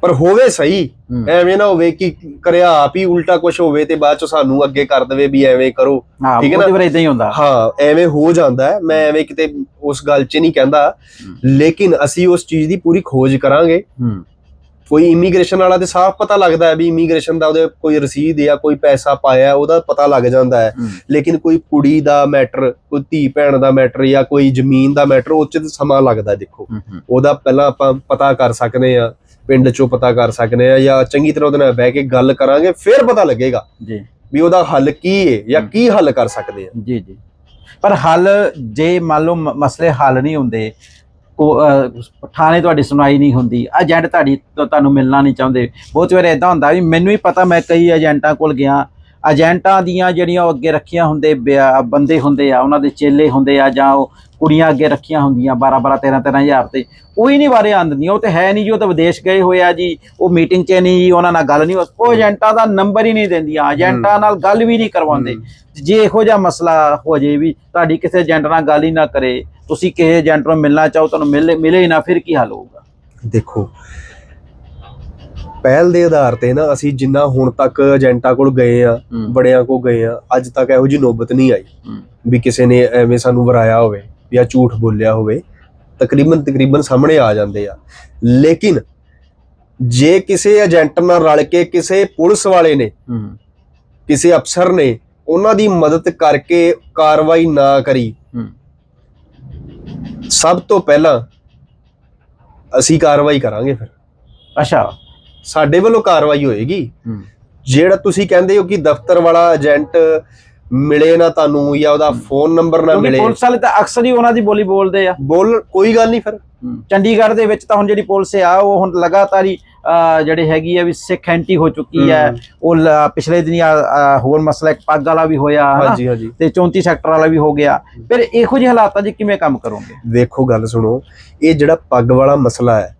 ਪਰ ਹੋਵੇ ਸਹੀ ਐਵੇਂ ਨਾ ਹੋਵੇ ਕਿ ਕਰਿਆ ਆਪ ਹੀ ਉਲਟਾ ਕੁਝ ਹੋਵੇ ਤੇ ਬਾਅਦ ਚ ਸਾਨੂੰ ਅੱਗੇ ਕਰ ਦੇਵੇ ਵੀ ਐਵੇਂ ਕਰੋ। ਠੀਕ ਹੈ ਉਹਦੇ ਨਾ? ਵਰ ਇਦਾਂ ਹੀ ਹੁੰਦਾ। ਹਾਂ ਐਵੇਂ ਹੋ ਜਾਂਦਾ ਹੈ। ਮੈਂ ਐਵੇਂ ਕਿਤੇ ਉਸ ਗੱਲ 'ਚ ਨਹੀਂ ਕਹਿੰਦਾ। ਲੇਕਿਨ ਅਸੀਂ ਉਸ ਚੀਜ਼ ਦੀ ਪੂਰੀ ਖੋਜ ਕਰਾਂਗੇ। ਕੋਈ ਇਮੀਗ੍ਰੇਸ਼ਨ ਵਾਲਾ ਤੇ ਸਾਫ਼ ਪਤਾ ਲੱਗਦਾ ਹੈ ਵੀ ਇਮੀਗ੍ਰੇਸ਼ਨ ਦਾ ਉਹਦੇ ਕੋਈ ਰਸੀਦ ਜਾਂ ਕੋਈ ਪੈਸਾ ਪਾਇਆ ਉਹਦਾ ਪਤਾ ਲੱਗ ਜਾਂਦਾ ਹੈ। ਲੇਕਿਨ ਕੋਈ ਕੁੜੀ ਦਾ ਮੈਟਰ ਕੋਈ ਧੀ ਭੈਣ ਦਾ ਮੈਟਰ ਜਾਂ ਕੋਈ ਜ਼ਮੀਨ ਦਾ ਮੈਟਰ ਉਹ 'ਚ ਸਮਾਂ ਲੱਗਦਾ ਦੇਖੋ। ਉਹਦਾ ਪਹਿਲਾਂ ਆਪਾਂ ਪਤਾ ਕਰ ਸਕਦੇ ਆ ਪਿੰਡ 'ਚੋਂ ਪਤਾ ਕਰ ਸਕਦੇ ਆ ਜਾਂ ਚੰਗੀ ਤਰ੍ਹਾਂ ਉਹਦੇ ਨਾਲ ਬਹਿ ਕੇ ਗੱਲ ਕਰਾਂਗੇ ਫਿਰ ਪਤਾ ਲੱਗੇਗਾ ਜੀ। ਵੀ ਉਹਦਾ ਹੱਲ ਕੀ ਹੈ ਜਾਂ ਹੂੰ। ਕੀ ਹੱਲ ਕਰ ਸਕਦੇ ਆ। ਜੀ ਜੀ। ਪਰ ਹੱਲ ਜੇ ਮੰਨ ਲਓ ਮਸਲੇ ਹੱਲ ਨਹੀਂ ਹੁੰਦੇ ਥਾਣੇ ਤੁਹਾਡੀ ਸੁਣਾਈ ਨਹੀਂ ਹੁੰਦੀ ਏਜੰਟ ਤੁਹਾਡੀ ਤੁਹਾਨੂੰ ਮਿਲਣਾ ਨਹੀਂ ਚਾਹੁੰਦੇ। ਬਹੁਤ ਵਾਰ ਇਦਾਂ ਹੁੰਦਾ ਵੀ ਮੈਨੂੰ ਵੀ ਪਤਾ ਮੈਂ ਕਈ ਏਜੰਟਾਂ ਕੋਲ ਗਿਆ ਏਜੰਟਾਂ ਦੀਆਂ ਜਿਹੜੀਆਂ ਉਹ ਅੱਗੇ ਰੱਖੀਆਂ ਹੁੰਦੇ ਬੰਦੇ ਹੁੰਦੇ ਆ ਉਹਨਾਂ ਦੇ ਚੇਲੇ ਹੁੰਦੇ ਆ ਜਾਂ ਉਹ ਕੁੜੀਆਂ ਅੱਗੇ ਰੱਖੀਆਂ ਹੁੰਦੀਆਂ 12 12 13 13 ਹਜ਼ਾਰ ਤੇ ਉਹ ਹੀ ਨਹੀਂ ਬਾਰੇ ਆਂਦੀਆਂ ਉਹ ਤੇ ਹੈ ਨਹੀਂ ਜੀ ਉਹ ਤਾਂ ਵਿਦੇਸ਼ ਗਏ ਹੋਏ ਆ ਜੀ ਉਹ ਮੀਟਿੰਗ 'ਚ ਨਹੀਂ ਜੀ ਉਹਨਾਂ ਨਾਲ ਗੱਲ ਨਹੀਂ ਉਹ ਏਜੰਟਾਂ ਦਾ ਨੰਬਰ ਹੀ ਨਹੀਂ ਦਿੰਦੀਆਂ ਏਜੰਟਾਂ ਨਾਲ ਗੱਲ ਵੀ ਨਹੀਂ ਕਰਵਾਉਂਦੇ। ਜੇ ਇਹੋ ਜਿਹਾ ਮਸਲਾ ਹੋ ਜੇ ਵੀ ਤੁਹਾਡੀ ਕਿਸੇ ਏਜੰਟ ਨਾਲ ਗੱਲ ਹੀ ਨਾ ਕਰੇ ਤੁਸੀਂ ਕਿਸੇ ਏਜੰਟ ਨੂੰ ਮਿਲਣਾ ਚਾਹੋ ਤੁਹਾਨੂੰ ਮਿਲੇ ਮਿਲੇ ਹੀ ਨਾ ਫਿਰ ਕੀ ਹੱਲ ਹੋਊਗਾ? ਦੇਖੋ ਪਹਿਲ ਦੇ ਆਧਾਰ ਤੇ ਨਾ ਅਸੀਂ ਜਿੰਨਾ ਹੁਣ ਤੱਕ ਏਜੰਟਾਂ ਕੋਲ ਗਏ ਆ। ਬੜਿਆਂ ਕੋਲ ਗਏ ਆ ਅੱਜ ਤੱਕ ਇਹੋ ਜੀ ਨੌਬਤ ਨਹੀਂ ਆਈ। ਵੀ ਕਿਸੇ ਨੇ ਐਵੇਂ ਸਾਨੂੰ ਵਰਾਇਆ ਹੋਵੇ ਜਾਂ ਝੂਠ ਬੋਲਿਆ ਹੋਵੇ ਤਕਰੀਬਨ ਤਕਰੀਬਨ ਸਾਹਮਣੇ ਆ ਜਾਂਦੇ ਆ। ਲੇਕਿਨ ਜੇ ਕਿਸੇ ਏਜੰਟ ਨਾਲ ਰਲ ਕੇ ਕਿਸੇ ਪੁਲਿਸ ਵਾਲੇ ਨੇ ਕਿਸੇ ਅਫਸਰ ਨੇ ਉਹਨਾਂ ਦੀ ਮਦਦ ਕਰਕੇ ਕਾਰਵਾਈ ਨਾ ਕਰੀ ਸਭ ਤੋਂ ਪਹਿਲਾਂ ਅਸੀਂ ਕਾਰਵਾਈ ਕਰਾਂਗੇ ਫਿਰ। ਅੱਛਾ। ਸਾਡੇ ਵੱਲੋਂ ਕਾਰਵਾਈ ਹੋਏਗੀ। ਜਿਹੜਾ ਤੁਸੀਂ ਕਹਿੰਦੇ ਹੋ ਕਿ ਦਫ਼ਤਰ ਵਾਲਾ ਏਜੰਟ ਮਿਲੇ ਨਾ ਤੁਹਾਨੂੰ ਜਾਂ ਉਹਦਾ ਫੋਨ ਨੰਬਰ ਨਾ ਮਿਲੇ। ਪੁਲਿਸ ਵਾਲੇ ਤਾਂ ਅਕਸਰ ਹੀ ਉਹਨਾਂ ਦੀ ਬੋਲੀ ਬੋਲਦੇ ਆ। ਬੋਲ ਕੋਈ ਗੱਲ ਨਹੀਂ ਫਿਰ। ਚੰਡੀਗੜ੍ਹ ਦੇ ਵਿੱਚ ਤਾਂ ਹੁਣ ਜਿਹੜੀ ਪੁਲਿਸ ਆ ਉਹ ਹੁਣ ਲਗਾਤਾਰ ਹੀ ਜਿਹੜੇ ਹੈਗੀ ਆ ਵੀ ਸਿੱਖ ਐਂਟੀ ਹੋ ਚੁੱਕੀ ਹੈ। ਉਹ ਪਿਛਲੇ ਦਿਨੀ ਹੋਰ ਮਸਲਾ ਇੱਕ ਪੱਗ ਵਾਲਾ ਵੀ ਹੋਇਆ ਹਨਾ? ਹਾਂਜੀ ਹਾਂਜੀ। ਤੇ 34 ਸੈਕਟਰ ਵਾਲਾ ਵੀ ਹੋ ਗਿਆ। ਫਿਰ ਇਹੋ ਜਿਹੇ ਹਾਲਾਤਾਂ 'ਚ ਕਿਵੇਂ ਕੰਮ ਕਰੋਗੇ? ਵੇਖੋ ਗੱਲ ਸੁਣੋ। ਇਹ ਜਿਹੜਾ ਪੱਗ ਵਾਲਾ ਮਸਲਾ ਹੈ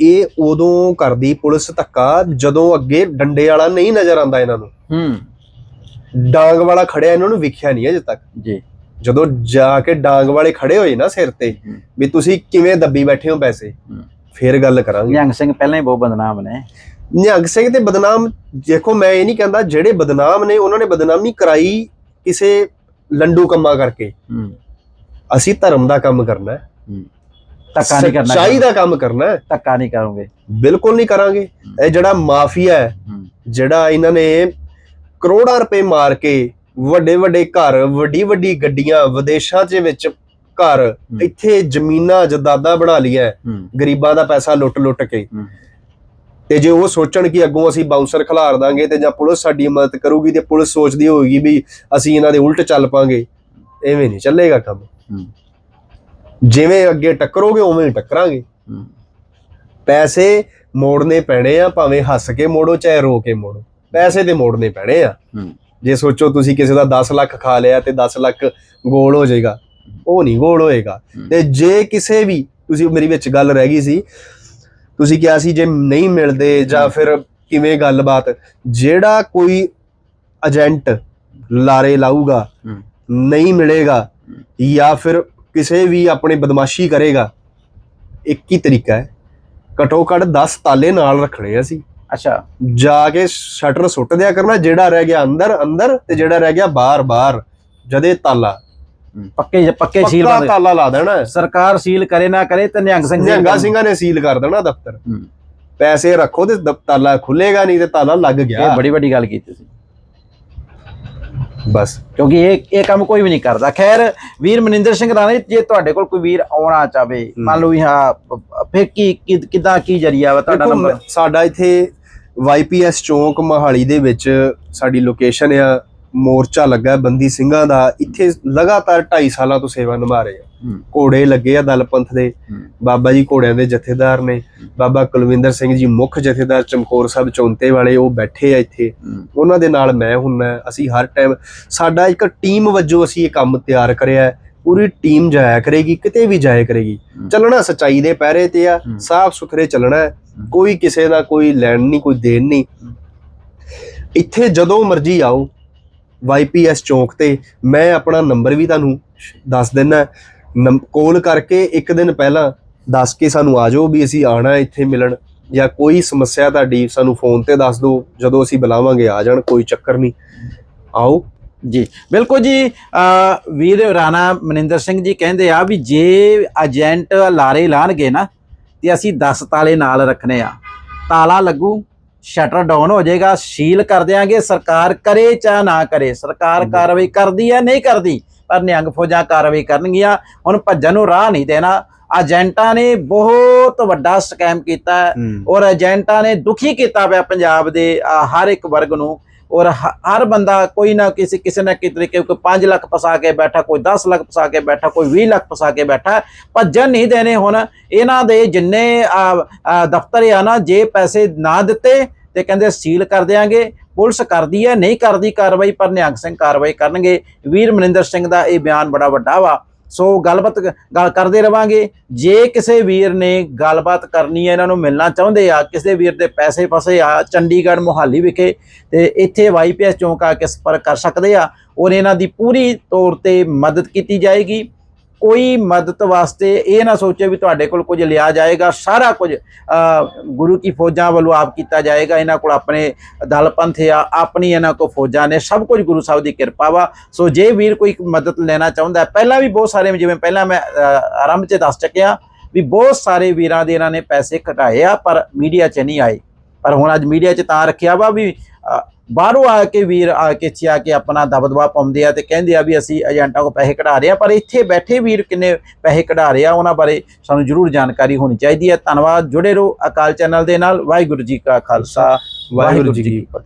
ਇਹ ਉਦੋਂ ਕਰਦੀ ਪੁਲਿਸ ਧੱਕਾ ਜਦੋਂ ਅੱਗੇ ਡੰਡੇ ਵਾਲਾ ਨਹੀਂ ਨਜ਼ਰ ਆਉਂਦਾ ਇਹਨਾਂ ਨੂੰ। ਹੂੰ। ਡਾਂਗ ਵਾਲਾ ਖੜਿਆ ਇਹਨਾਂ ਨੂੰ ਵਿਖਿਆ ਨਹੀਂ ਅਜੇ ਤੱਕ। ਜੀ। ਜਦੋਂ ਜਾ ਕੇ ਡਾਂਗ ਵਾਲੇ ਖੜੇ ਹੋਏ ਨਾ ਸਿਰ ਤੇ। ਵੀ ਤੁਸੀਂ ਕਿਵੇਂ ਦੱਬੀ ਬੈਠੇ ਹੋ ਪੈਸੇ। ਫਿਰ ਗੱਲ ਕਰਾਂਗੇ। ਨਿਹੰਗ ਸਿੰਘ ਪਹਿਲਾਂ ਹੀ ਬਹੁਤ ਬਦਨਾਮ ਨੇ। ਨਿਹੰਗ ਸਿੰਘ ਤੇ ਬਦਨਾਮ ਦੇਖੋ ਮੈਂ ਇਹ ਨਹੀਂ ਕਹਿੰਦਾ ਜਿਹੜੇ ਬਦਨਾਮ ਨੇ ਉਹਨਾਂ ਨੇ ਬਦਨਾਮੀ ਕਰਾਈ ਕਿਸੇ ਲੰਡੂ ਕੰਮਾਂ ਕਰਕੇ। ਹੂੰ। ਅਸੀਂ ਧਰਮ ਦਾ ਕੰਮ ਕਰਨਾ ਹੈ। ਧੱਕਾ ਨਹੀਂ ਕਰਨਾ ਸੱਚਾਈ ਦਾ ਕੰਮ ਕਰਨਾ ਹੈ। ਧੱਕਾ ਨਹੀਂ ਕਰੋਗੇ। ਬਿਲਕੁਲ ਨਹੀਂ ਕਰਾਂਗੇ। ਇਹ ਜਿਹੜਾ ਮਾਫੀਆ ਹੈ ਜਿਹੜਾ ਇਹਨਾਂ ਨੇ ਕਰੋੜਾਂ ਰੁਪਏ ਮਾਰ ਕੇ ਵੱਡੇ ਵੱਡੇ ਘਰ ਵੱਡੀ ਵੱਡੀ ਗੱਡੀਆਂ ਵਿਦੇਸ਼ਾਂ ਦੇ ਵਿੱਚ ਘਰ ਇੱਥੇ ਜ਼ਮੀਨਾਂ ਜਦਾਦਾ ਬਣਾ ਲਈਆਂ ਗਰੀਬਾਂ ਦਾ ਪੈਸਾ ਲੁੱਟ ਲੁੱਟ ਕੇ। ਤੇ ਜੇ ਉਹ ਸੋਚਣ ਕਿ ਅੱਗੋਂ ਅਸੀਂ ਬਾਉਂਸਰ ਖਿਲਾਰ ਦਾਂਗੇ ਤੇ ਜਾਂ ਪੁਲਿਸ ਸਾਡੀ ਮਦਦ ਕਰੂਗੀ ਤੇ ਪੁਲਿਸ ਸੋਚਦੀ ਹੋਏਗੀ ਵੀ ਅਸੀਂ ਇਹਨਾਂ ਦੇ ਉਲਟ ਚੱਲ ਪਾਂਗੇ ਐਵੇਂ ਨਹੀਂ ਚੱਲੇਗਾ ਕੰਮ। ਜਿਵੇਂ ਅੱਗੇ ਟੱਕਰੋਗੇ ਉਵੇਂ ਹੀ ਟੱਕਰਾਂਗੇ। ਪੈਸੇ ਮੋੜਨੇ ਪੈਣੇ ਆ ਭਾਵੇਂ ਹੱਸ ਕੇ ਮੋੜੋ ਚਾਹੇ ਰੋ ਕੇ ਮੋੜੋ। ਪੈਸੇ ਤੇ ਮੋੜਨੇ ਪੈਣੇ ਆ। ਜੇ ਸੋਚੋ ਤੁਸੀਂ ਕਿਸੇ ਦਾ 10 ਲੱਖ ਖਾ ਲਿਆ ਤੇ 10 ਲੱਖ ਗੋਲ ਹੋ ਜਾਏਗਾ। ਉਹ ਨਹੀਂ ਗੋਲ ਹੋਏਗਾ। ਤੇ ਜੇ ਕਿਸੇ ਵੀ ਤੁਸੀਂ ਮੇਰੀ ਵਿੱਚ ਗੱਲ ਰਹਿ ਗਈ ਸੀ ਤੁਸੀਂ ਕਿਹਾ ਸੀ ਜੇ ਨਹੀਂ ਮਿਲਦੇ ਜਾਂ ਫਿਰ ਕਿਵੇਂ ਗੱਲਬਾਤ? ਜਿਹੜਾ ਕੋਈ ਏਜੰਟ ਲਾਰੇ ਲਾਊਗਾ ਨਹੀਂ ਮਿਲੇਗਾ ਜਾਂ ਫਿਰ ਕਿਸੇ ਵੀ ਆਪਣੇ ਬਦਮਾਸ਼ੀ ਕਰੇਗਾ ਇੱਕ ਹੀ ਤਰੀਕਾ ਹੈ। ਘਟੋ ਘੱਟ 10 ਤਾਲੇ ਨਾਲ ਰੱਖਣੇ ਆ ਅਸੀਂ। ਅੱਛਾ। ਜਾ ਕੇ ਸ਼ਟਰ ਸੁੱਟ ਦਿਆ ਕਰਨਾ ਜਿਹੜਾ ਰਹਿ ਗਿਆ ਅੰਦਰ ਅੰਦਰ ਤੇ ਜਿਹੜਾ ਰਹਿ ਗਿਆ ਬਾਹਰ ਬਾਹਰ ਜਦੇ ਤਾਲਾ। ਪੱਕੇ ਪੱਕੇ ਸੀਲ ਪੱਕਾ ਤਾਲਾ ਲਾ ਦੇਣਾ। ਸਰਕਾਰ ਸੀਲ ਕਰੇ ਨਾ ਕਰੇ ਤੇ ਨਿਹੰਗ ਸਿੰਘ ਨਿਹੰਗਾ ਸਿੰਘਾਂ ਨੇ ਸੀਲ ਕਰ ਦੇਣਾ ਦਫ਼ਤਰ। ਪੈਸੇ ਰੱਖੋ ਤੇ ਦ- ਤਾਲਾ ਖੁੱਲੇਗਾ ਨਹੀਂ ਤੇ ਤਾਲਾ ਲੱਗ ਇਹ ਗਿਆ ਬੜੀ ਵੱਡੀ ਗੱਲ ਕੀਤੀ ਤੁਸੀਂ। ਬਸ। ਕਿਉਂਕਿ ਇਹ ਇਹ ਕੰਮ ਕੋਈ ਵੀ ਨਹੀਂ ਕਰਦਾ। ਖੈਰ ਵੀਰ ਮਨਿੰਦਰ ਸਿੰਘ ਰਾਣਾ ਜੀ, ਜੇ ਤੁਹਾਡੇ ਕੋਲ ਕੋਈ ਵੀਰ ਆਉਣਾ ਚਾਵੇ ਮੰਨ ਲਓ ਹਾਂ ਫਿਰ ਕੀ ਕਿੱਦਾਂ ਕੀ ਜਰੀਆ ਵਾ ਤੁਹਾਡਾ ਨੰਬਰ ਸਾਡਾ ਇੱਥੇ ਵਾਈਪੀਐਸ ਚੌਂਕ ਮਹਾਲੀ ਦੇ ਵਿੱਚ ਸਾਡੀ ਲੋਕੇਸ਼ਨ ਆ। ਮੋਰਚਾ ਲੱਗਾ ਬੰਦੀ ਸਿੰਘਾਂ ਦਾ ਇੱਥੇ ਲਗਾਤਾਰ 2.5 ਸਾਲਾਂ ਤੋਂ ਸੇਵਾ ਨਿਭਾ ਰਹੇ ਆ। ਘੋੜੇ ਲੱਗੇ ਆ ਦਲ ਪੰਥ ਦੇ। ਬਾਬਾ ਜੀ ਘੋੜਿਆਂ ਦੇ ਜਥੇਦਾਰ ਨੇ ਬਾਬਾ ਕੁਲਵਿੰਦਰ ਸਿੰਘ ਜੀ ਮੁੱਖ ਜਥੇਦਾਰ ਚਮਕੌਰ ਸਾਹਿਬ ਚੌਂਤੇ ਵਾਲੇ ਉਹ ਬੈਠੇ ਆ ਇੱਥੇ। ਉਹਨਾਂ ਦੇ ਨਾਲ ਮੈਂ ਹੁੰਨਾ ਅਸੀਂ ਹਰ ਟਾਈਮ ਸਾਡਾ ਇੱਕ ਟੀਮ ਵਜੋਂ ਅਸੀਂ ਇਹ ਕੰਮ ਤਿਆਰ ਕਰਿਆ ਪੂਰੀ ਟੀਮ ਜਾਇਆ ਕਰੇਗੀ ਕਿਤੇ ਵੀ ਜਾਇਆ ਕਰੇਗੀ। ਚੱਲਣਾ ਸਚਾਈ ਦੇ ਪਹਿਰੇ ਤੇ ਆ। ਸਾਫ਼ ਸੁਥਰੇ ਚੱਲਣਾ। ਕੋਈ ਕਿਸੇ ਦਾ ਕੋਈ ਲੈਣ ਨਹੀਂ ਕੋਈ ਦੇਣ ਨਹੀਂ ਇੱਥੇ ਜਦੋਂ ਮਰਜ਼ੀ ਆਓ ਵਾਈਪੀਐਸ ਚੌਂਕ ਤੇ ਮੈਂ ਆਪਣਾ ਨੰਬਰ ਵੀ ਤੁਹਾਨੂੰ ਦੱਸ ਦਿੰਨਾ। ਕਾਲ ਕਰਕੇ ਇੱਕ ਦਿਨ ਪਹਿਲਾਂ ਦੱਸ ਕੇ ਸਾਨੂੰ ਆ ਜਾਓ ਵੀ ਅਸੀਂ ਆਣਾ ਇੱਥੇ ਮਿਲਣ ਜਾਂ ਕੋਈ ਸਮੱਸਿਆ ਤੁਹਾਡੀ ਸਾਨੂੰ ਫੋਨ ਤੇ ਦੱਸ ਦਿਓ, ਜਦੋਂ ਅਸੀਂ ਬੁਲਾਵਾਂਗੇ ਆ ਜਾਣ, ਕੋਈ ਚੱਕਰ ਨਹੀਂ। ਆਓ। ਜੀ, ਬਿਲਕੁਲ ਜੀ ਵੀਰ ਰਾਣਾ ਮਨਿੰਦਰ ਸਿੰਘ ਜੀ ਕਹਿੰਦੇ ਆ ਵੀ ਜੇ ਏਜੰਟ ਲਾਰੇ ਲਾਣਗੇ ਨਾ, ਤੇ ਅਸੀਂ 10 ਤਾਲੇ ਨਾਲ ਰੱਖਨੇ ਆ। ਤਾਲਾ ਲੱਗੂ ਸ਼ਟਰ ਡਾਊਨ ਹੋ ਜਾਏਗਾ ਸੀਲ ਕਰ ਦਿਆਂਗੇ ਸਰਕਾਰ ਕਰੇ ਚਾਹ ਨਾ ਕਰੇ ਸਰਕਾਰ। ਕਾਰਵਾਈ ਕਰਦੀ ਹੈ ਨਹੀਂ ਕਰਦੀ ਪਰ ਨਿਹੰਗ ਫੌਜਾਂ ਕਾਰਵਾਈ ਕਰਨਗੀਆਂ ਹੁਣ ਭੱਜਣ ਨੂੰ ਰਾਹ ਨਹੀਂ ਦੇਣਾ। ਏਜੰਟਾਂ ਨੇ ਬਹੁਤ ਵੱਡਾ ਸਕੈਮ ਕੀਤਾ ਔਰ ਏਜੰਟਾਂ ਨੇ ਦੁਖੀ ਕੀਤਾ ਪਿਆ ਪੰਜਾਬ ਦੇ ਹਰ ਇੱਕ ਵਰਗ ਨੂੰ। ਔਰ ਹਰ ਬੰਦਾ ਕੋਈ ਨਾ ਕਿਸੇ ਕਿਸੇ ਨਾ ਕਿਸੇ ਤਰੀਕੇ ਕੋਈ 5 ਲੱਖ ਫਸਾ ਕੇ ਬੈਠਾ ਕੋਈ 10 ਲੱਖ ਫਸਾ ਕੇ ਬੈਠਾ ਕੋਈ 20 ਲੱਖ ਫਸਾ ਕੇ ਬੈਠਾ ਭੱਜਣ ਨਹੀਂ ਦੇਣੇ ਹੁਣ। ਇਹਨਾਂ ਦੇ ਜਿੰਨੇ ਦਫ਼ਤਰ ਆ ਨਾ ਜੇ ਪੈਸੇ ਨਾ ਦਿੱਤੇ ਤੇ ਕਹਿੰਦੇ ਸੀਲ ਕਰ ਦਿਆਂਗੇ, ਪੁਲਿਸ ਕਰਦੀ ਹੈ, ਨਹੀਂ ਕਰਦੀ ਕਾਰਵਾਈ, ਪਰ ਨਿਹੰਗ ਸਿੰਘ ਕਾਰਵਾਈ ਕਰਨਗੇ। ਵੀਰ ਮਨਿੰਦਰ ਸਿੰਘ ਦਾ ਇਹ ਬਿਆਨ ਬੜਾ ਵੱਡਾ ਵਾ। ਸੋ ਗੱਲਬਾਤ ਗੱਲ ਕਰਦੇ ਰਵਾਂਗੇ। ਜੇ ਕਿਸੇ ਵੀਰ ਨੇ ਗੱਲਬਾਤ ਕਰਨੀ ਹੈ, ਇਹਨਾਂ ਨੂੰ ਮਿਲਣਾ ਚਾਹੁੰਦੇ ਆ, ਕਿਸੇ ਵੀਰ ਦੇ ਪੈਸੇ ਫਸੇ ਆ, ਚੰਡੀਗੜ੍ਹ ਮੁਹਾਲੀ ਵਿਖੇ, ਤੇ ਇੱਥੇ ਵਾਈਪੀਐਸ ਚੌਂਕ ਆ ਕੇ ਸੰਪਰਕ ਕਰ ਸਕਦੇ ਆ, ਔਰ ਇਹਨਾਂ ਦੀ ਪੂਰੀ ਤੌਰ ਤੇ ਮਦਦ ਕੀਤੀ ਜਾਏਗੀ। ਕੋਈ ਮਦਦ ਵਾਸਤੇ ਇਹ ਨਾ ਸੋਚੇ ਵੀ ਤੁਹਾਡੇ ਕੋਲ ਕੁਝ ਲਿਆ ਜਾਏਗਾ, ਸਾਰਾ ਕੁਝ ਗੁਰੂ ਕੀ ਫੌਜਾਂ ਵੱਲੋਂ ਆਪ ਕੀਤਾ ਜਾਏਗਾ, ਇਹਨਾਂ ਕੋਲ ਆਪਣੇ ਦਲ ਪੰਥ ਆ, ਆਪਣੀ ਇਹਨਾਂ ਕੋਲ ਫੌਜਾਂ ਨੇ ਸਭ ਕੁਝ ਗੁਰੂ ਸਾਹਿਬ ਦੀ ਕਿਰਪਾ ਵਾ। ਸੋ ਜੇ ਵੀਰ ਕੋਈ ਮਦਦ ਲੈਣਾ ਚਾਹੁੰਦਾ, ਪਹਿਲਾਂ ਵੀ ਬਹੁਤ ਸਾਰੇ, ਜਿਵੇਂ ਪਹਿਲਾਂ ਮੈਂ ਆਰੰਭ 'ਚ ਦੱਸ ਚੁੱਕਿਆ ਵੀ ਬਹੁਤ ਸਾਰੇ ਵੀਰਾਂ ਦੇ ਇਹਨਾਂ ਨੇ ਪੈਸੇ ਘਟਾਏ ਆ, ਪਰ ਮੀਡੀਆ 'ਚ ਨਹੀਂ ਆਏ। ਪਰ ਹੁਣ ਅੱਜ ਮੀਡੀਆ 'ਚ ਤਾਂ ਰੱਖਿਆ ਵਾ ਵੀ ਬਾਹਰੋਂ ਆ ਕੇ ਵੀਰ ਆ ਕੇ ਚਿਆ ਕੇ ਆਪਣਾ ਦਬਦਬਾ ਪਾਉਂਦੇ ਆ ਤੇ ਕਹਿੰਦੇ ਆ ਵੀ ਅਸੀਂ ਏਜੰਟਾਂ ਕੋ ਪੈਸੇ ਕਢਾ ਰਹੇ ਆ ਪਰ ਇੱਥੇ ਬੈਠੇ ਵੀਰ ਕਿੰਨੇ ਪੈਸੇ ਕਢਾ ਰਹੇ ਆ ਉਹਨਾਂ ਬਾਰੇ ਸਾਨੂੰ ਜ਼ਰੂਰ ਜਾਣਕਾਰੀ ਹੋਣੀ ਚਾਹੀਦੀ ਹੈ। ਧੰਨਵਾਦ ਜੁੜੇ ਰਹੋ ਅਕਾਲ ਚੈਨਲ ਦੇ ਨਾਲ। ਵਾਹਿਗੁਰੂ ਜੀ ਕਾ ਖਾਲਸਾ ਵਾਹਿਗੁਰੂ ਜੀ ਕੀ ਫਤਿਹ।